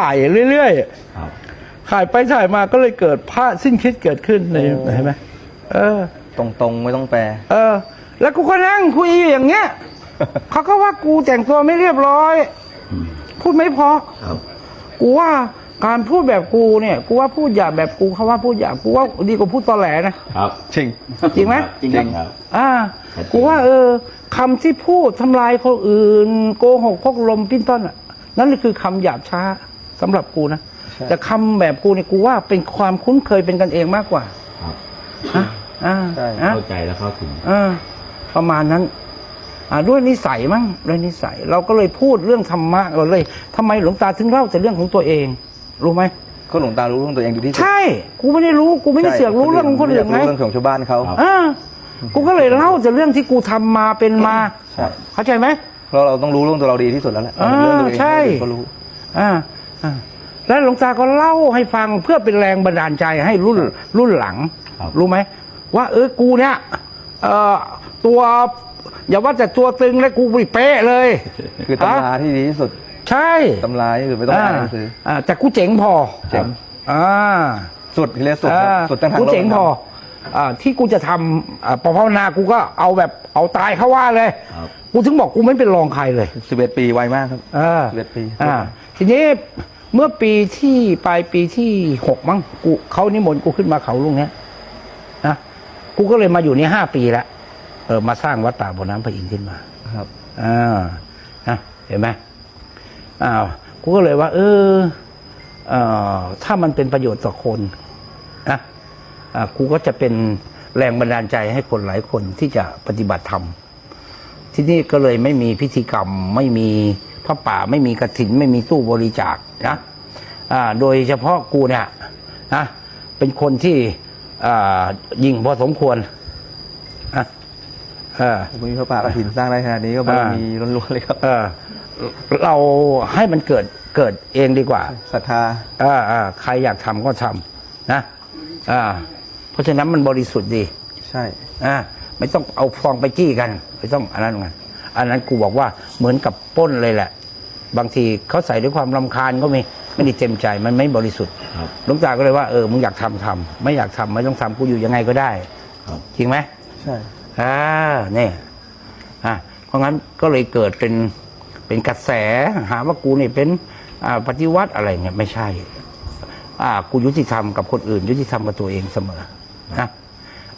ถ่ายเรื่อยครับ ๆถ่ายไปถ่ายมาก็เลยเกิดพระสิ้นคิดเกิดขึ้นในเห็นไหมเออ ตรงๆ ไม่ต้องแปล เออ แล้วกูก็นั่งคุยอยู่อย่างเงี้ย เขาก็ว่ากูแต่งตัวไม่เรียบร้อย พูดไม่เพอ ครับ กูว่าการพูดแบบกูเนี่ย กูว่าพูดหยาบแบบกูเขาว่าพูดหยาบกูว่าดีกว่าพูดตอแหลนะ ครับจริง จริงไหม จริงครับ อ่าชัดเจนกูว่า เออคำที่พูดทำลายคนอื่น โกหกพกลมปิ้นต้นอะ นั่นคือคำหยาบช้า สำหรับกูนะใช่ แต่คำแบบกูเนี่ยกูว่าเป็นความคุ้นเคยเป็นกันเองมากกว่าครับอะอ่าใช่ อะ เข้าใจแล้วเข้าถึงอ่าประมาณนั้น อ่าด้วยนิสัยมั้งด้วยนิสัย เราก็เลยพูดเรื่องธรรมะเราเลยทำไมหลวงตาถึงเล่าแต่เรื่องของตัวเอง รู้ไหมก็หลวงตารู้เรื่องตัวเองดีที่สุดใช่ กูไม่ได้รู้ กูไม่ได้เสือกรู้เรื่องของคนอื่นไงรู้เรื่องของชาวบ้านเขาครับอ่ากูก็เลยเล่าแต่เรื่องที่กูทำมาเป็นมา ใช่เข้าใจไหม เพราะเราต้องรู้เรื่องตัวเราดีที่สุดแล้วแหละอ่าเรื่องตัวเองใช่ก็รู้ อ่าอ่า แล้วหลวงตาก็เล่าให้ฟังเพื่อเป็นแรงบันดาลใจให้รุ่นรุ่นหลังครับรู้ไหม ว่าเออกูเนี่ยเอ่อตัวอย่าว่าแต่ตัวตึงเลยกูไม่เป๊ะเลย คือตำราที่ดีที่สุด ใช่ตำราที่สุดไม่ต้องอ่านหนังสืออ่าแต่กูเจ๋งพอเจ๋งอ่าสุดที่เรียกสุดอ่าสุดตั้งทางกูโลกเจ๋งพออ่าที่กูจะทำอ่าปภาวนากูก็เอาแบบเอาตายเข้าว่าเลยครับกูถึงบอกกูไม่เป็นรองใครเลยสิบเอ็ดปีไวมากครับอ่า11ปีอ่าทีนี้ เมื่อปีที่ปลายปีที่หกมั้งกูเขานิมนต์กูขึ้นมาเขาลุงเนี้ยนะกูก็เลยมาอยู่นี่ห้าปีแล้วเออมาสร้างวัดป่าบ่อน้ำพระอินทร์ขึ้นมาครับอ่านะเห็นไหมอ้าวกูก็เลยว่า เออเอ่อถ้ามันเป็นประโยชน์ต่อคนนะอ่ากูก็จะเป็นแรงบันดาลใจให้คนหลายคนที่จะปฏิบัติธรรมที่นี่ก็เลยไม่มีพิธีกรรมไม่มี พระป่าไม่มีกระถินไม่มีตู้บริจาคนะอ่าโดยเฉพาะกูเนี่ยนะเป็นคนที่อ่ายิงพอสมควรนะเออผมมีพระป่ากฐินสร้างได้ขนาดนี้ก็บารมีล้วนๆเลยครับเออเราให้มันเกิดเกิดเองดีกว่าศรัทธาอ่าอ่าใครอยากทำก็ทำนะอ่าเพราะฉะนั้นมันบริสุทธิ์ดี ใช่อ่าไม่ต้องเอาฟองไปจี้กัน ไม่ต้องอันนั้นกัน อันนั้นกูบอกว่าเหมือนกับปล้นเลยแหละ บางทีเขาใส่ด้วยความรำคาญก็มีไม่ได้เต็มใจมันไม่บริสุทธิ์ครับหลวงตาก็เลยว่าเออมึงอยากทำทำไม่อยากทำไม่ต้องทำกูอยู่ยังไงก็ได้ครับจริงไหมใช่อ่าเนี่ยอ่าเพราะงั้นก็เลยเกิดเป็นเป็นกระแสหาว่ากูนี่เป็นอ่าปฏิวัติอะไรเนี่ยไม่ใช่อ่ากูยุติธรรมกับคนอื่น ยุติธรรมกับตัวเองเสมอนะ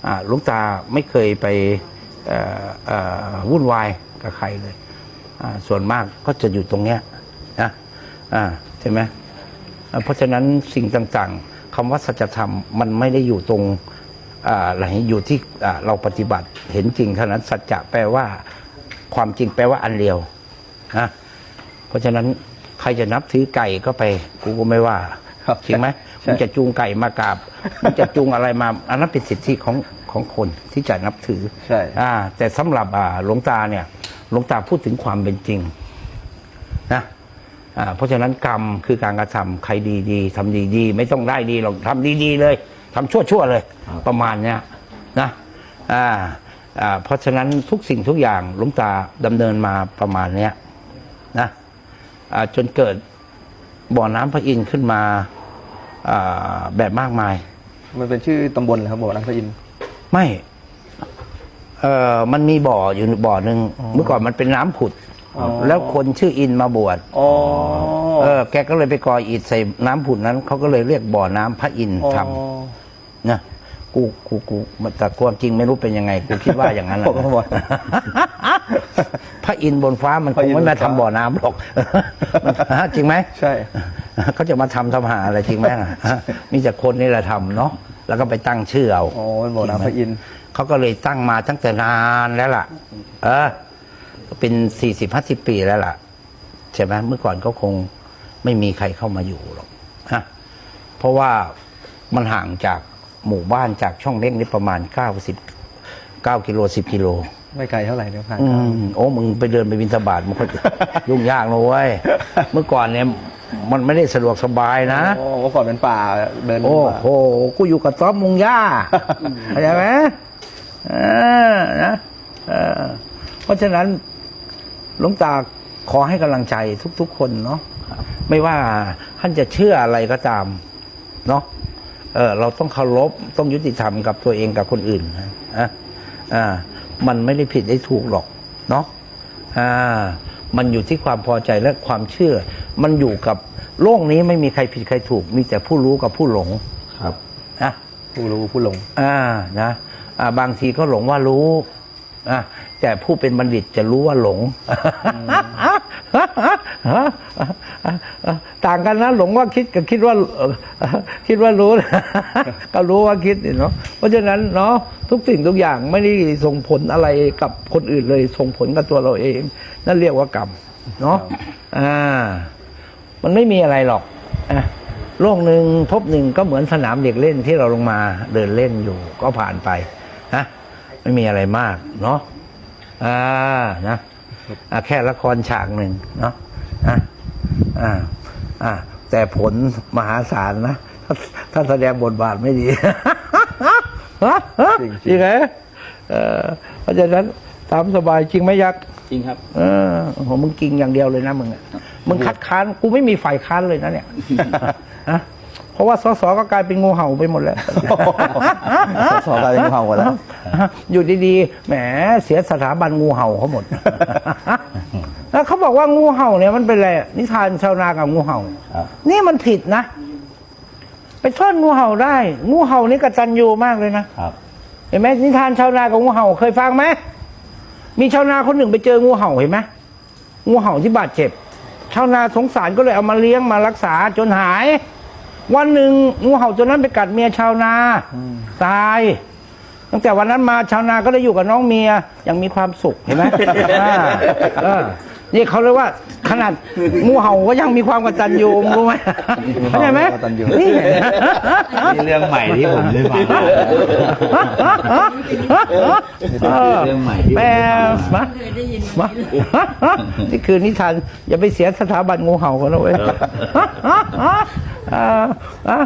อ่าหลุงตาไม่เคยไปเอ่อเอ่อวุ่นวาย กับใครเลยอ่าส่วนมากก็จะอยู่ตรงเนี้ยนะอ่าใช่ไหมอ่าเพราะฉะนั้นสิ่งต่างๆคำว่าสัจธรรมมันไม่ได้อยู่ตรงอ่าอะไรอยู่ที่อ่าเราปฏิบัติเห็นจริงเท่านั้น สัจจะแปลว่าความจริงแปลว่าอันเดียวนะเพราะฉะนั้นใครจะนับถือไก่ก็ไป กูก็ไม่ว่าครับจริงไหมใช่มึงจะจูงไก่มากราบมึงจะจูงอะไรมาอันนั้นเป็นสิทธิของของคนที่จะนับถือใช่อ่าแต่สำหรับอ่าหลวงตาเนี่ยห ลวงตาพูดถึงความเป็นจริงนะอ่าเพราะฉะนั้นกรรมคือการกระทำใครดีๆทำดีๆไม่ต้องได้ดีหรอกทำดีๆเลยทำชั่วๆเลยครับประมาณเนี้ยนะอ่าอ่าเพราะฉะนั้นทุกสิ่งทุกอย่างหลวงตาดำเนินมาประมาณเนี้ยนะอ่าจนเกิดบ่อน้ำพระอินทร์ขึ้นมาอ่าแบบมากมาย มันเป็นชื่อตำบลเหรอครับบอกนักพระอินทร์ไม่ เอ่อมันมีบ่ออยู่บ่อหนึ่งเมื่อก่อนมันเป็นน้ำผุดอ๋อแล้วคนชื่ออินมาบวชอ๋อ เออ แกก็เลยไปกออิฐใส่น้ำผุดนั้นเขาก็เลยเรียกบ่อน้ำพระอินทร์ทำนะกูกูกูแต่ความจริงไม่รู้เป็นยังไง กูคิดว่าอย่างนั้นแหละ ผมก็บอก พระอินทร์บนฟ้ามันคพระงอินทร์ไม่มาบนฟ้า ทำบ่อน้ำหรอกฮะจริงไหม ใช่ เขาจะมาทำทำหาอะไรจริงไหมล่ะฮะมีแต่คนนี่แหละทำเนาะ แล้วก็ไปตั้งชื่อเอาอ๋อมันบอกน้ำพระอินทร์เขาก็เลยตั้งมาตั้งแต่นานแล้วล่ะ เออเป็นสี่สิบห้าสิบปีแล้วล่ะใช่ไหมเมื่อก่อนก็คงไม่มีใครเข้ามาอยู่หรอกฮะเพราะว่ามันห่างจากหมู่บ้านจากช่องเล็กนี่ประมาณเก้าสิบเก้ากิโลสิบกิโลไม่ไกลเท่าไหร่เนี่ยผ่านอืมโอ้ มึงไปเดินไปบินสบาทมันก็ยุ่งยากนะเว้ย เมื่อก่อนเนี่ย มันไม่ได้สะดวกสบายนะ โอ้เมื่อก่อนเป็นป่าเดินโอ้เป็นป่า โห กูอยู่กับต๊อบมุงย่าเข้าใจไหมเออนะเออเพราะฉะนั้นหลวงตาขอให้กำลังใจทุก ๆ คนเนาะไม่ว่าท่านจะเชื่ออะไรก็ตาม เนาะเออเราต้องเคารพต้องยุติธรรมกับตัวเองกับคนอื่นนะอะอ่า มันไม่ได้ผิดได้ถูกหรอก เนาะอ่า มันอยู่ที่ความพอใจและความเชื่อ มันอยู่กับโลกนี้ไม่มีใครผิดใครถูก มีแต่ผู้รู้กับผู้หลงครับ นะผู้รู้ผู้หลง อ่านะอ่าบางทีก็หลงว่ารู้อะแต่ผู้เป็นบัณฑิตจะรู้ว่าหลง ต่างกันนะหลงว่าคิดกับคิดว่าเอ่อคิดว่ารู้ก็รู้ว่าคิดนี่เนาะเพราะฉะนั้นเนาะทุกสิ่งทุกอย่างไม่ได้ส่งผลอะไรกับคนอื่นเลยส่งผลกับตัวเราเอง นั่นเรียกว่ากรรมเนาะอ่า มันไม่มีอะไรหรอกอะโลกหนึ่งพบหนึ่งก็เหมือนสนามเด็กเล่นที่เราลงมาเดินเล่นอยู่ก็ผ่านไปฮะไม่มีอะไรมากเนาะอ่านะอะแค่ละครฉากหนึ่งเนาะอะอ่าอ่าแต่ผลมหาศาลนะถ้าถ้าแสดงบทบาทไม่ดีจริงๆจริงไหมเออเพราะฉะนั้นตามสบายจริงไหมยักษ์จริงครับ เออโอ้โหมึงกิงอย่างเดียวเลยนะมึงอะ มึงคัดค้านกูไม่มีฝ่ายค้านเลยนะเนี่ยฮะเพราะว่าสสก็กลายเป็นงูเห่าไปหมดแล้วสอบกลายเป็นงูเห่าหมดแล้วอยู่ดีๆแหมเสียสถาบันงูเห่าเขาหมดแล้วเขาบอกว่างูเห่าเนี่ยมันเป็นอะไรนิทานชาวนากับงูเห่าครับนี่มันผิดนะไปซ่อนงูเห่าได้ งูเห่านี่กระตันยูมากเลยนะครับเห็นไหมนิทานชาวนากับงูเห่าเคยฟังไหมมีชาวนาคนหนึ่งไปเจองูเห่าเห็นไหมงูเห่าที่บาดเจ็บ ชาวนาสงสารก็เลยเอามาเลี้ยงมารักษาจนหาย วันหนึ่งงูเห่าตัวนั้นไปกัดเมียชาวนาตาย ตั้งแต่วันนั้นมาชาวนาก็ได้อยู่กับน้องเมียยังมีความสุขเห็นไหม นี่เขาเรียกว่าขนาดงูเห่าก็ยังมีความกตัญญูรู้ไหมเข้าใจไหมกตัญญู นี่นี่เรื่องใหม่ที่ผมได้ฟังมาเรื่องใหม่ที่ผมแปลได้ฟังมา มามา นี่คือนิทาน อย่าไปเสียสถาบันงูเห่าเขานะเว้ยอ่าอ่า